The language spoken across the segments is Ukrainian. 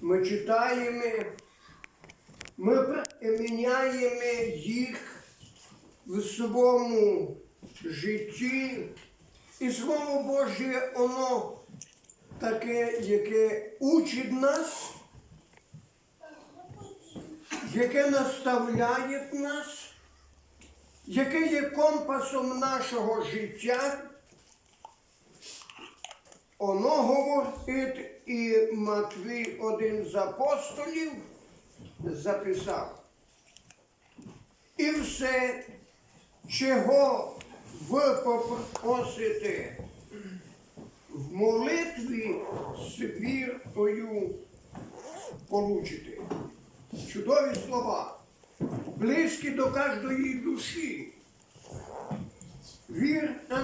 Ми читаємо, ми міняємо їх в своєму житті. І Слово Боже, воно таке, яке учить нас, яке наставляє нас, яке є компасом нашого життя. Оно говорить і Матвій, один з апостолів, записав. І все, чого ви попросите в молитві з вірою получите. Чудові слова, близькі до кожної душі.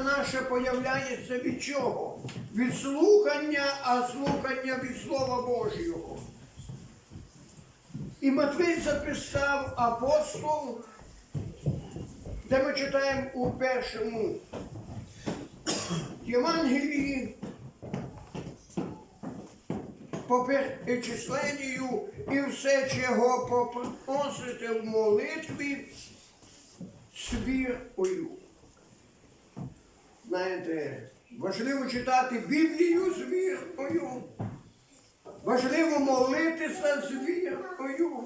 Наша появляється від чого? Від слухання, а слухання від Слова Божого. І Матвій записав апостол, де ми читаємо у першому Євангелії по перечисленню і все, чого попросите в молитві з вірою. Знаєте, важливо читати Біблію з вірою. Важливо молитися з вірою.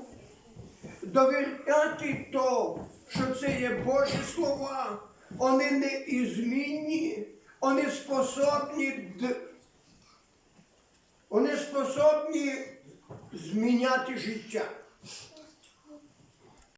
Довіряти то, що це є Божі слова. Вони не ізмінні, вони способні, вони способні зміняти життя.